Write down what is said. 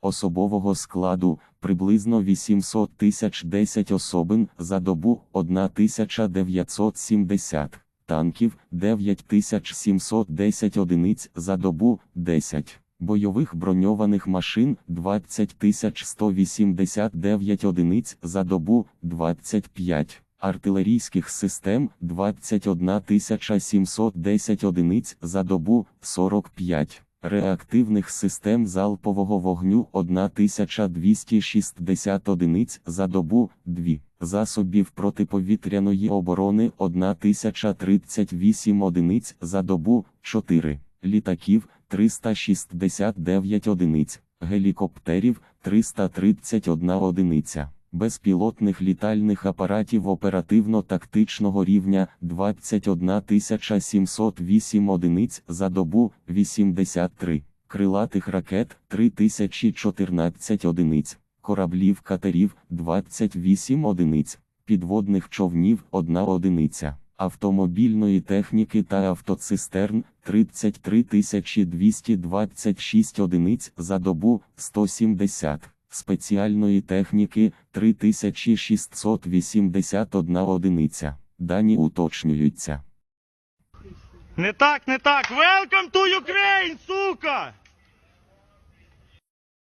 особового складу приблизно 800 тисяч 10 особин за добу 1970, танків 9710 одиниць за добу 10. Бойових броньованих машин 20 189 одиниць за добу 25, артилерійських систем 21 710 одиниць за добу 45, реактивних систем залпового вогню 1260 одиниць за добу 2, засобів протиповітряної оборони 1038 одиниць за добу 4, літаків 369 одиниць, гелікоптерів 331 одиниця, безпілотних літальних апаратів оперативно-тактичного рівня 21 708 одиниць за добу 83, крилатих ракет 3014 одиниць, кораблів катерів 28 одиниць, підводних човнів 1 одиниця автомобільної техніки та автоцистерн 33 226 одиниць за добу 170, спеціальної техніки 3681 одиниця. Дані уточнюються. Не так, не так. Welcome to Ukraine, сука!